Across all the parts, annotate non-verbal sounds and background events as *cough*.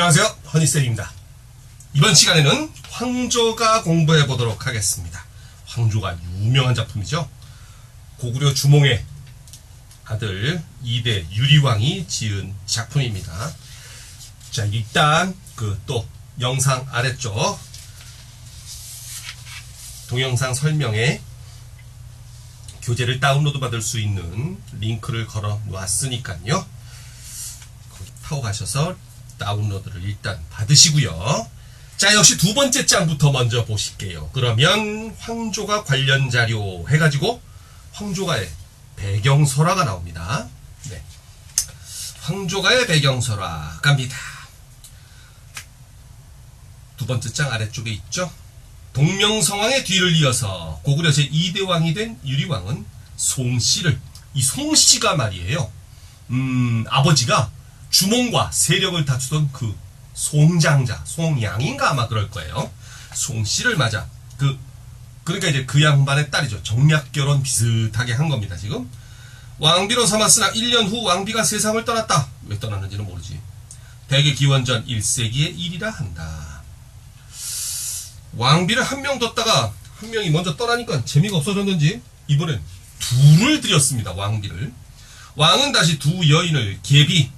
안녕하세요. 허니쌤입니다. 이번 시간에는 황조가 공부해 보도록 하겠습니다. 황조가 유명한 작품이죠. 고구려 주몽의 아들 2대 유리왕이 지은 작품입니다. 자, 일단 그 또 영상 아래쪽 동영상 설명에 교재를 다운로드 받을 수 있는 링크를 걸어 놨으니까요. 거기 타고 가셔서 다운로드를 일단 받으시고요. 자, 역시 두 번째 장부터 먼저 보실게요. 그러면 황조가 관련 자료 해가지고 황조가의 배경설화가 나옵니다. 네. 황조가의 배경설화 갑니다. 두 번째 장 아래쪽에 있죠. 동명성왕의 뒤를 이어서 고구려 제2대 왕이 된 유리왕은 송씨를 이 송씨가 말이에요. 음, 아버지가 주몽과 세력을 다투던 그 송장자, 송양인가 아마 그럴 거예요. 송씨를 맞아 그 그러니까 이제 그 양반의 딸이죠. 정략 결혼 비슷하게 한 겁니다. 지금 왕비로 삼았으나 1년 후 왕비가 세상을 떠났다. 왜 떠났는지는 모르지. 대개 기원전 1세기의 일이라 한다. 왕비를 한 명 뒀다가 한 명이 먼저 떠나니까 재미가 없어졌는지 이번엔 둘을 들였습니다. 왕비를. 왕은 다시 두 여인을 계비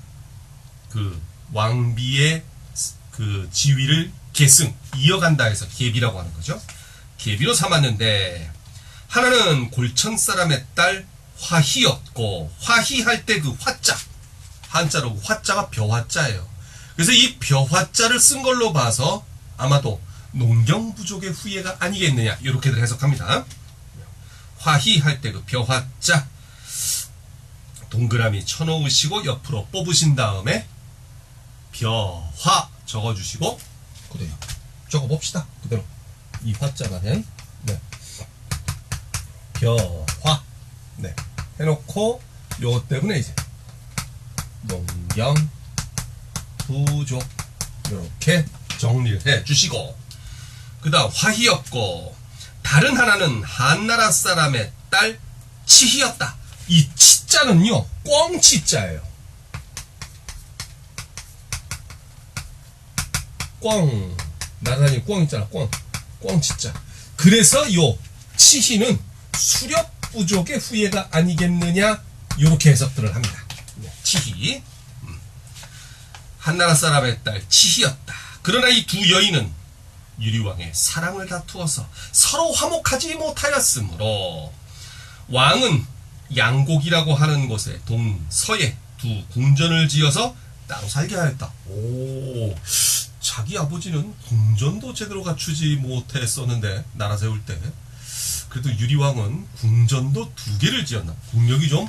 그 왕비의 그 지위를 계승 이어간다 해서 계비라고 하는 거죠. 계비로 삼았는데 하나는 골천 사람의 딸 화희였고 화희할 때 그 화자 한자로 화자가 벼화자예요. 그래서 이 벼화자를 쓴 걸로 봐서 아마도 농경 부족의 후예가 아니겠느냐 이렇게들 해석합니다. 화희 할 때 그 벼화자 동그라미 쳐놓으시고 옆으로 뽑으신 다음에 벼화 적어주시고 그대로 적어봅시다. 그대로 이 화자가 된 네. 벼화 네 해놓고 요것 때문에 이제 농경 부족 이렇게 정리를 해 주시고 그 다음 화희였고 다른 하나는 한나라 사람의 딸 치희였다. 이 치자는요 꽝치자예요. 꽝 나란히 꽝 있잖아 꽝 꽝치자. 그래서 요 치희는 수렵 부족의 후예가 아니겠느냐 이렇게 해석들을 합니다. 네, 치희 음. 한나라 사람의 딸 치희였다. 그러나 이 두 여인은 유리왕의 사랑을 다투어서 서로 화목하지 못하였으므로 왕은 양곡이라고 하는 곳에 동서에 두 궁전을 지어서 따로 살게 하였다. 오, 자기 아버지는 궁전도 제대로 갖추지 못했었는데 나라 세울 때 그래도 유리왕은 궁전도 두 개를 지었나 국력이 좀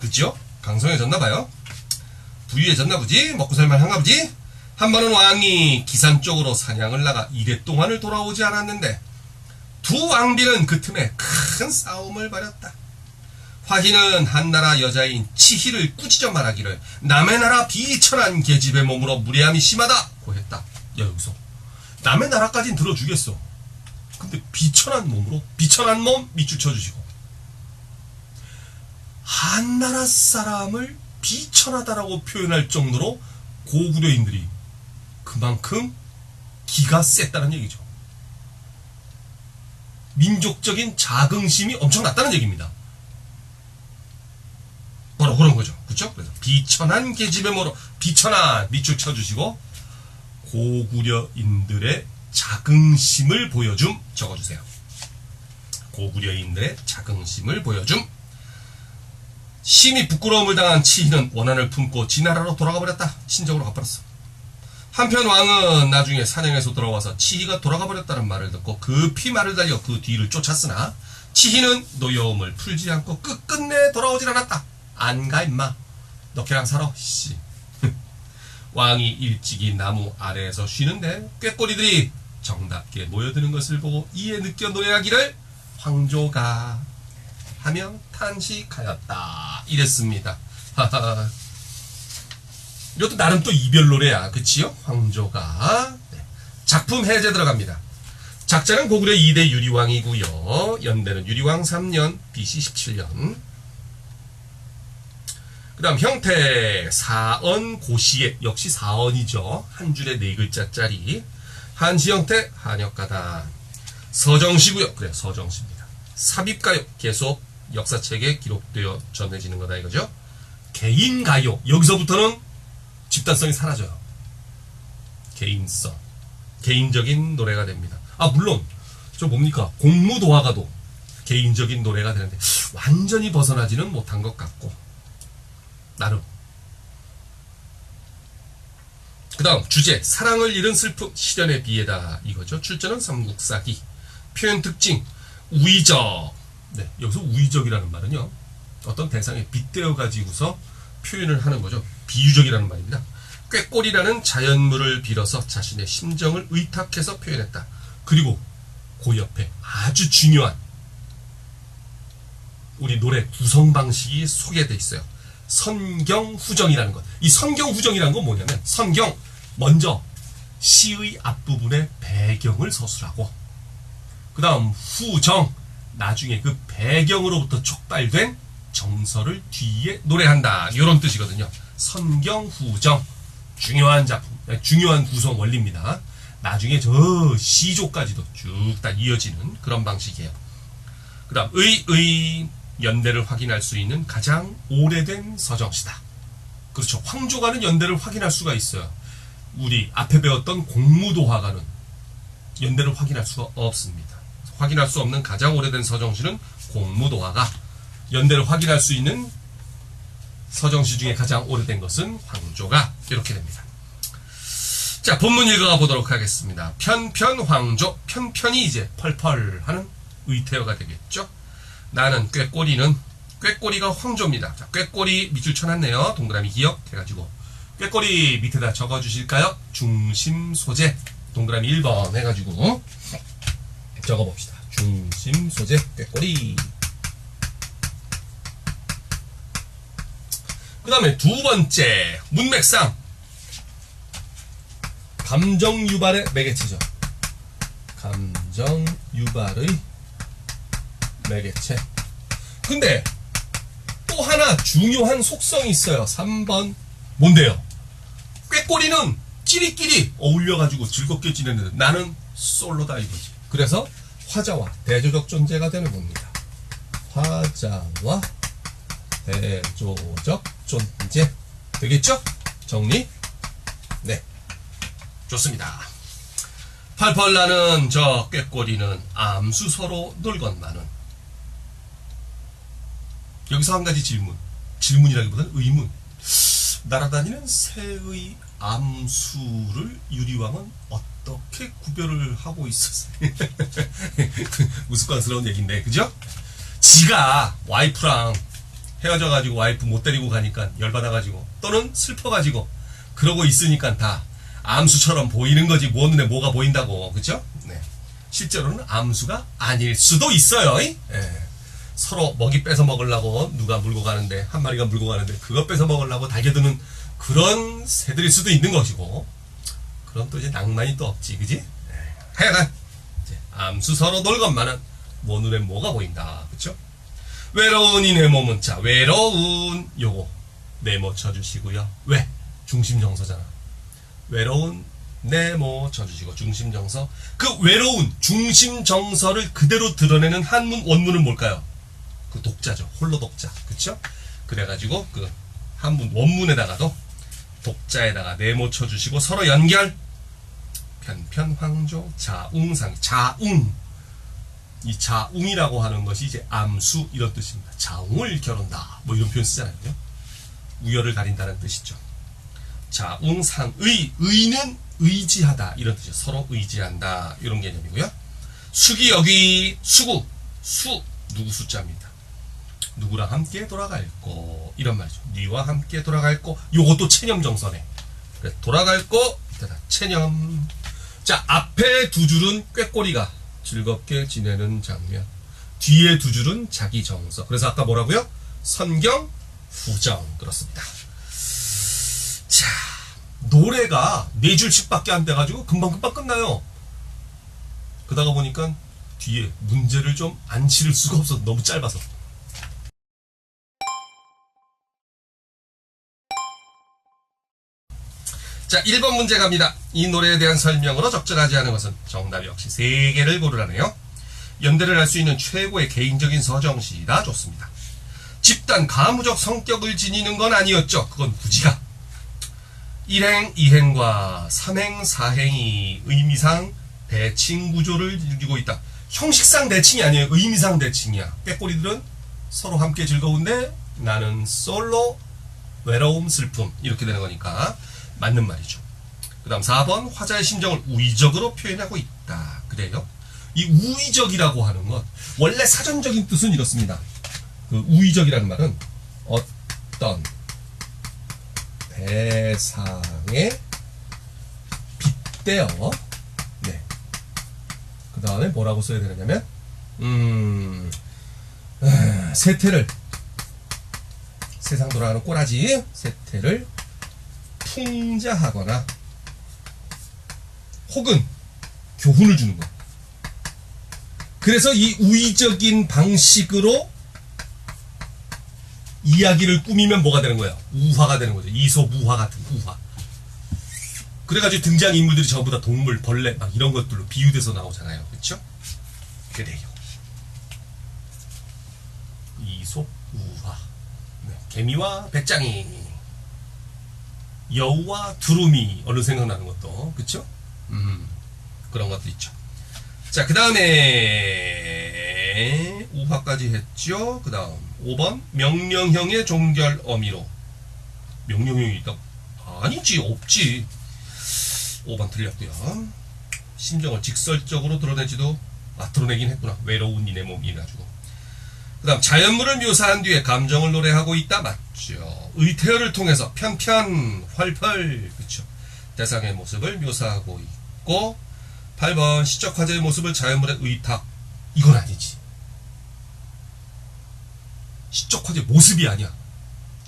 그죠? 강성해졌나 봐요. 부유해졌나 보지? 먹고 살만한가 보지? 한 번은 왕이 기산 쪽으로 사냥을 나가 이래 동안을 돌아오지 않았는데 두 왕비는 그 틈에 큰 싸움을 벌였다. 화희는 한나라 여자인 치희를 꾸짖어 말하기를 남의 나라 비천한 계집의 몸으로 무례함이 심하다 고 했다. 야 여기서 남의 나라까진 들어주겠어. 근데 비천한 몸으로 비천한 몸 밑줄 쳐주시고 한 나라 사람을 비천하다라고 표현할 정도로 고구려인들이 그만큼 기가 셌다는 얘기죠. 민족적인 자긍심이 엄청났다는 얘기입니다. 바로 그런 거죠. 그렇죠? 그래서 비천한 계집의 모로 비천한 밑줄 쳐주시고 고구려인들의 자긍심을 보여줌 적어주세요. 고구려인들의 자긍심을 보여줌 심히 부끄러움을 당한 치희는 원한을 품고 지 나라로 돌아가 버렸다. 신적으로 가버렸어. 한편 왕은 나중에 사냥에서 돌아와서 치희가 돌아가 버렸다는 말을 듣고 급히 말을 달려 그 뒤를 쫓았으나 치희는 노여움을 풀지 않고 끝끝내 돌아오질 않았다. 안 가 임마. 너 걔랑 살아. 씨. 왕이 일찍이 나무 아래에서 쉬는데 꾀꼬리들이 정답게 모여드는 것을 보고 이에 느껴 노래하기를 황조가 하며 탄식하였다. 이랬습니다. 이것도 나름 또 이별 노래야. 그치요? 황조가. 네. 작품 해제 들어갑니다. 작자는 고구려 2대 유리왕이고요. 연대는 유리왕 3년, BC 17년. 그그 다음 형태 사언 고시에 역시 사언이죠. 한 줄에 네 글자짜리 한시 형태 한역가단 서정시고요. 그래 서정시입니다. 삽입가요 계속 역사책에 기록되어 전해지는 거다 이거죠. 개인가요 여기서부터는 집단성이 사라져요. 개인성 개인적인 노래가 됩니다. 아 물론 저 뭡니까 공무도화가도 개인적인 노래가 되는데 완전히 벗어나지는 못한 것 같고 나름. 그 다음 주제 사랑을 잃은 슬픔 시련의 비애다 이거죠. 출전은 삼국사기. 표현 특징 우의적. 네, 여기서 우의적이라는 말은요 어떤 대상에 빗대어 가지고서 표현을 하는 거죠. 비유적이라는 말입니다 꾀꼬리라는 자연물을 빌어서 자신의 심정을 의탁해서 표현했다. 그리고 그 옆에 아주 중요한 우리 노래 구성 방식이 소개되어 있어요. 선경후정이라는 것. 이 선경후정이라는 건 뭐냐면 선경 먼저 시의 앞부분에 배경을 서술하고 그 다음 후정 나중에 그 배경으로부터 촉발된 정서를 뒤에 노래한다 이런 뜻이거든요. 선경후정 중요한 작품, 중요한 구성 원리입니다. 나중에 저 시조까지도 쭉 다 이어지는 그런 방식이에요. 그 다음 의, 의 연대를 확인할 수 있는 가장 오래된 서정시다. 그렇죠. 황조가는 연대를 확인할 수가 있어요. 우리 앞에 배웠던 공무도화가는 연대를 확인할 수가 없습니다. 확인할 수 없는 가장 오래된 서정시는 공무도화가 연대를 확인할 수 있는 서정시 중에 가장 오래된 것은 황조가 이렇게 됩니다. 자, 본문 읽어가 보도록 하겠습니다. 편편 황조, 편편이 이제 펄펄 하는 의태어가 되겠죠. 나는 꾀꼬리는 꾀꼬리가 황조입니다. 자, 꾀꼬리 밑줄 쳐놨네요. 동그라미 기억해가지고 꾀꼬리 밑에다 적어주실까요? 중심 소재 동그라미 1번 해가지고 적어봅시다. 중심 소재 꾀꼬리 그 다음에 두 번째 문맥상 감정 유발의 매개체죠. 감정 유발의 매개체. 근데 또 하나 중요한 속성이 있어요. 3번 뭔데요? 꾀꼬리는 끼리끼리 어울려가지고 즐겁게 지내는 나는 솔로다 이거지. 그래서 화자와 대조적 존재가 되는 겁니다. 화자와 대조적 존재 되겠죠? 정리? 네. 좋습니다. 팔팔 나는 저 꾀꼬리는 암수 서로 놀건만은 여기서 한 가지 질문 질문이라기보다는 의문 날아다니는 새의 암수를 유리왕은 어떻게 구별을 하고 있었어요? *laughs* 우스꽝스러운 얘기인데 그죠? 지가 와이프랑 헤어져가지고 와이프 못 데리고 가니까 열받아가지고 또는 슬퍼가지고 그러고 있으니까 다 암수처럼 보이는 거지 뭐 눈에 뭐가 보인다고 그죠? 네. 실제로는 암수가 아닐 수도 있어요. 이? 예. 서로 먹이 뺏어 먹으려고 누가 물고 가는데 한 마리가 물고 가는데 그거 뺏어 먹으려고 달겨드는 그런 새들일 수도 있는 것이고 그럼 또 이제 낭만이 또 없지 그지? 예. 하여간 암수 서로 놀건만은 뭐 눈에 뭐가 보인다 그쵸? 외로운 이내 몸은 자 외로운 요거 네모 쳐주시고요 왜? 중심 정서잖아 외로운 네모 쳐주시고 중심 정서 그 외로운 중심 정서를 그대로 드러내는 한문 원문은 뭘까요? 그 독자죠 홀로 독자 그쵸? 그래가지고 그 한문 원문에다가도 독자에다가 네모 쳐주시고 서로 연결 편편 황조 자웅상 자웅 이 자웅이라고 하는 것이 이제 암수 이런 뜻입니다. 자웅을 겨룬다. 뭐 이런 표현 쓰잖아요. 우열을 가린다는 뜻이죠. 자웅상의 의는 의지하다 이런 뜻이죠. 서로 의지한다 이런 개념이고요. 수기 여기 수구 수 누구 숫자입니다. 누구랑 함께 돌아갈 거 이런 말이죠. 니와 함께 돌아갈 거 요것도 체념 정선에 그래, 돌아갈 거 이때다 체념 자 앞에 두 줄은 꾀꼬리가 즐겁게 지내는 장면. 뒤에 두 줄은 자기 정서. 그래서 아까 뭐라고요? 선경, 후정. 그렇습니다. 자, 노래가 네 줄씩밖에 안 돼가지고 금방금방 끝나요. 그러다가 보니까 뒤에 문제를 좀 안 치를 수가 없어서 너무 짧아서. 자, 1번 문제 갑니다. 이 노래에 대한 설명으로 적절하지 않은 것은 정답 역시 3개를 고르라네요. 연대를 할 수 있는 최고의 개인적인 서정시다 좋습니다. 집단 가무적 성격을 지니는 건 아니었죠. 그건 부지가. 일행, 이행과 삼행, 사행이 의미상 대칭 구조를 이루고 있다. 형식상 대칭이 아니에요. 의미상 대칭이야. 꾀꼬리들은 서로 함께 즐거운데 나는 솔로 외로움 슬픔 이렇게 되는 거니까 맞는 말이죠. 그 다음 4번 화자의 심정을 우의적으로 표현하고 있다. 그래요? 이 우의적이라고 하는 것 원래 사전적인 뜻은 이렇습니다. 그 우의적이라는 말은 어떤 대상에 빗대어 네. 그 다음에 뭐라고 써야 되느냐면 음 아, 세태를 세상 돌아가는 꼬라지 세태를 풍자하거나 혹은 교훈을 주는 것. 그래서 이 우의적인 방식으로 이야기를 꾸미면 뭐가 되는 거예요? 우화가 되는 거죠. 이소무화 같은 우화. 그래가지고 등장 인물들이 전부 다 동물, 벌레 막 이런 것들로 비유돼서 나오잖아요. 그렇죠? 그래요. 이솝 우화. 네. 개미와 배짱이. 여우와 두루미. 얼른 생각나는 것도. 그쵸? 음. 그런 것도 있죠. 자, 그 다음에 우화까지 했죠. 그 다음 5번 명령형의 종결 어미로 명령형이 있다. 아니지 없지. 5번 틀렸고요. 심정을 직설적으로 드러내지도 아 드러내긴 했구나. 외로운 이내 몸이 가지고. 그 다음 자연물을 묘사한 뒤에 감정을 노래하고 있다 맞죠. 의태어를 통해서 편편 활펄 그쵸. 대상의 모습을 묘사하고 있고 8번 시적 화제의 모습을 자연물에 의탁 이건 아니지. 시적 화제 모습이 아니야.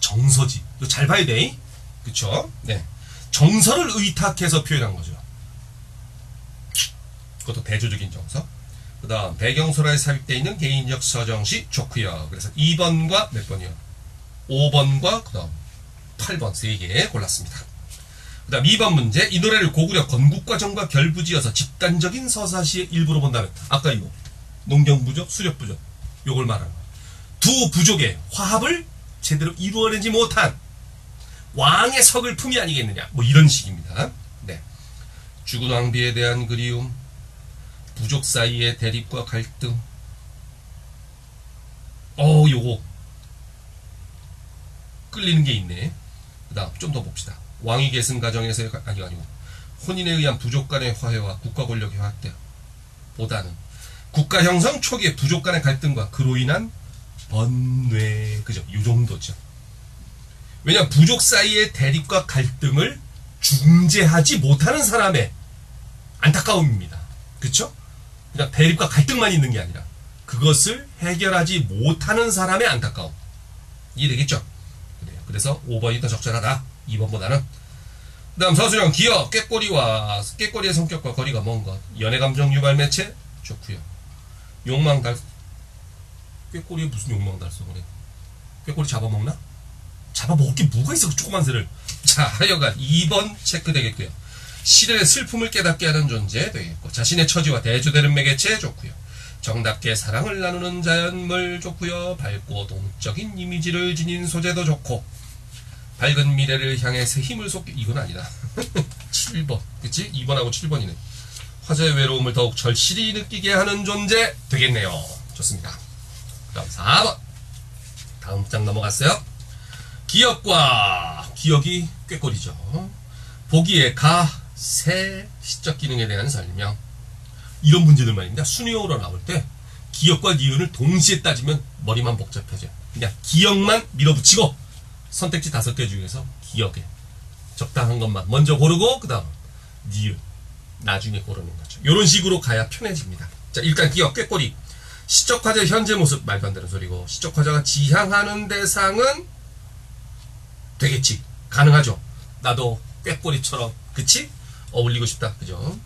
정서지. 이거 잘 봐야 돼. 그쵸? 네. 정서를 의탁해서 표현한 거죠. 그것도 대조적인 정서. 그 다음 배경소라에 삽입되어 있는 개인적 서정시 좋고요 그래서 2번과 몇 번이요? 5번과 그 다음 8번 3개 골랐습니다. 그 다음 2번 문제 이 노래를 고구려 건국과정과 결부지어서 집단적인 서사시의 일부로 본다면 아까 이거 농경부족 수렵부족 요걸 말하는 거야. 두 부족의 화합을 제대로 이루어내지 못한 왕의 서글픔이 아니겠느냐 뭐 이런 식입니다. 네. 죽은 왕비에 대한 그리움 부족 사이의 대립과 갈등 어 요거 끌리는 게 있네. 그 다음 좀 더 봅시다. 왕위 계승 과정에서의 가- 아니 아니고 혼인에 의한 부족 간의 화해와 국가 권력의 확대 보다는 국가 형성 초기의 부족 간의 갈등과 그로 인한 번뇌 그죠 요 정도죠. 왜냐 부족 사이의 대립과 갈등을 중재하지 못하는 사람의 안타까움입니다. 그쵸? 그냥 대립과 갈등만 있는 게 아니라 그것을 해결하지 못하는 사람의 안타까움. 이해되겠죠? 그래요. 그래서 5번이 더 적절하다. 2번보다는. 그 다음 서술형 기억, 깨꼬리와 깨꼬리의 성격과 거리가 먼 것. 연애 감정 유발 매체 좋고요 욕망 달 깨꼬리에 무슨 욕망 달성을 해? 깨꼬리 잡아먹나? 잡아먹을 게 뭐가 있어 그 조그만 새를. 자 하여간 2번 체크되겠고요. 시련의 슬픔을 깨닫게 하는 존재 되겠고 자신의 처지와 대조되는 매개체 좋고요. 정답게 사랑을 나누는 자연물 좋고요. 밝고 동적인 이미지를 지닌 소재도 좋고 밝은 미래를 향해 새 힘을 쏟게 이건 아니다. *laughs* 7번 그치? 2번하고 7번이네. 화제의 외로움을 더욱 절실히 느끼게 하는 존재 되겠네요. 좋습니다. 그다음 4번 다음 장 넘어갔어요. 기억과 기억이 꾀꼬리죠. 보기에 가, 세, 시적 기능에 대한 설명. 이런 문제들 말입니다. 순위어로 나올 때 기억과 니은을 동시에 따지면 머리만 복잡해져요. 그냥 기억만 밀어붙이고 선택지 다섯 개 중에서 기억에 적당한 것만 먼저 고르고 그 다음 니은 나중에 고르는 거죠. 이런 식으로 가야 편해집니다. 자 일단 기억 꾀꼬리 시적 화제 현재 모습 말도 안 되는 소리고 시적 화제가 지향하는 대상은 되겠지 가능하죠. 나도 꾀꼬리처럼 그치 어울리고 싶다 그죠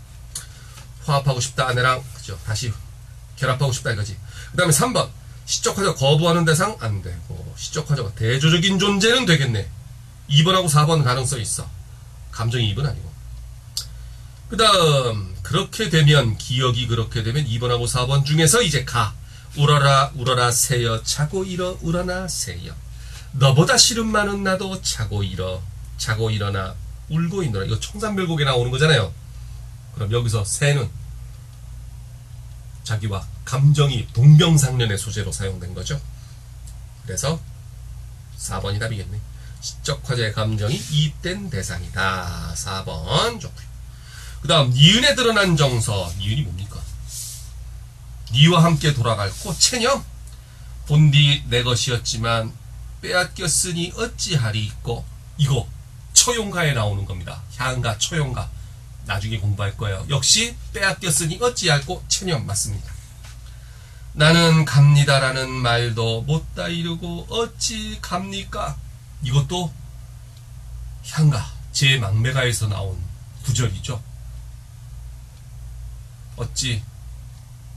화합하고 싶다 아내랑 그죠 다시 결합하고 싶다 이거지 그 다음에 3번 시적 화제가 거부하는 대상 안 되고 시적 화제가 대조적인 존재는 되겠네 2번하고 4번 가능성 있어 감정이입은 아니고. 그 다음, 그렇게 되면, 기억이 그렇게 되면 2번하고 4번 중에서 이제 가. 울어라, 울어라, 새여. 자고 일어, 울어나, 새여. 너보다 싫은 많은 나도 자고 일어. 자고 일어나, 울고 있노라. 이거 청산별곡에 나오는 거잖아요. 그럼 여기서 새는 자기와 감정이 동병상련의 소재로 사용된 거죠. 그래서 4번이 답이겠네. 시적 화제의 감정이 이입된 대상이다. 4번 좋고요. 그 다음 니은에 드러난 정서. 니은이 뭡니까? 니와 함께 돌아갈 꽃 체념. 본디 내 것이었지만 빼앗겼으니 어찌하리 있고 이거 처용가에 나오는 겁니다. 향가 처용가. 나중에 공부할 거예요. 역시 빼앗겼으니 어찌할 꽃 체념 맞습니다. 나는 갑니다라는 말도 못다 이루고 어찌 갑니까? 이것도 향가 제 막매가에서 나온 구절이죠. 어찌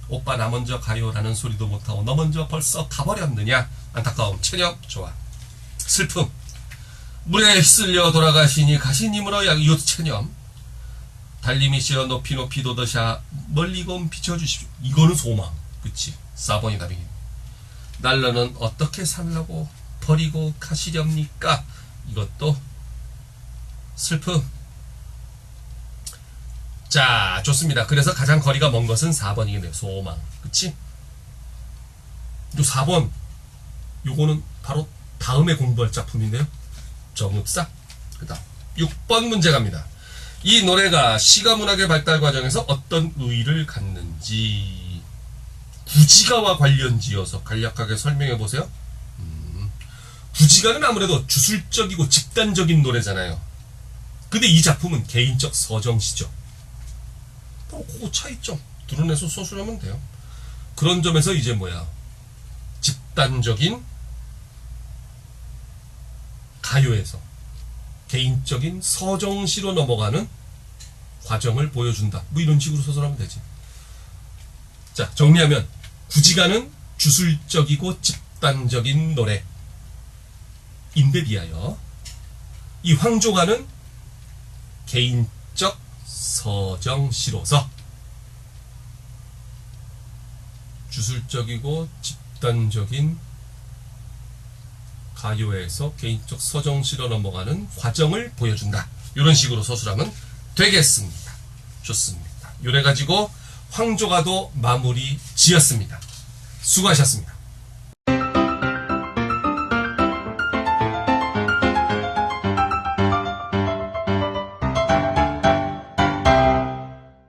오빠 나 먼저 가요라는 소리도 못하고 너 먼저 벌써 가버렸느냐? 안타까움, 체념, 좋아. 슬픔, 물에 휩쓸려 돌아가시니 가시님으로 약 이것도 체념. 달님이시여 높이 높이 돋으샤 멀리건 비춰주십시오. 이거는 소망. 그치? 4번이 답이겠네. 날러는 어떻게 살라고 버리고 가시렵니까? 이것도 슬픔. 자, 좋습니다. 그래서 가장 거리가 먼 것은 4번이겠네요. 소망. 그치? 요 4번. 요거는 바로 다음에 공부할 작품인데요. 정읍사. 그 다음. 6번 문제 갑니다. 이 노래가 시가 문학의 발달 과정에서 어떤 의의를 갖는지 구지가와 관련지어서 간략하게 설명해 보세요. 음, 구지가는 아무래도 주술적이고 집단적인 노래잖아요. 근데 이 작품은 개인적 서정시죠. 바로 그 차이점 드러내서 소술하면 돼요. 그런 점에서 이제 뭐야 집단적인 가요에서 개인적인 서정시로 넘어가는 과정을 보여준다. 뭐 이런 식으로 소설하면 되지. 자, 정리하면 구지가는 주술적이고 집단적인 노래. 인데 비하여 이 황조가는 개인적 서정시로서 주술적이고 집단적인 가요에서 개인적 서정시로 넘어가는 과정을 보여준다. 이런 식으로 서술하면 되겠습니다. 좋습니다. 요래 가지고 황조가도 마무리 지었습니다. 수고하셨습니다.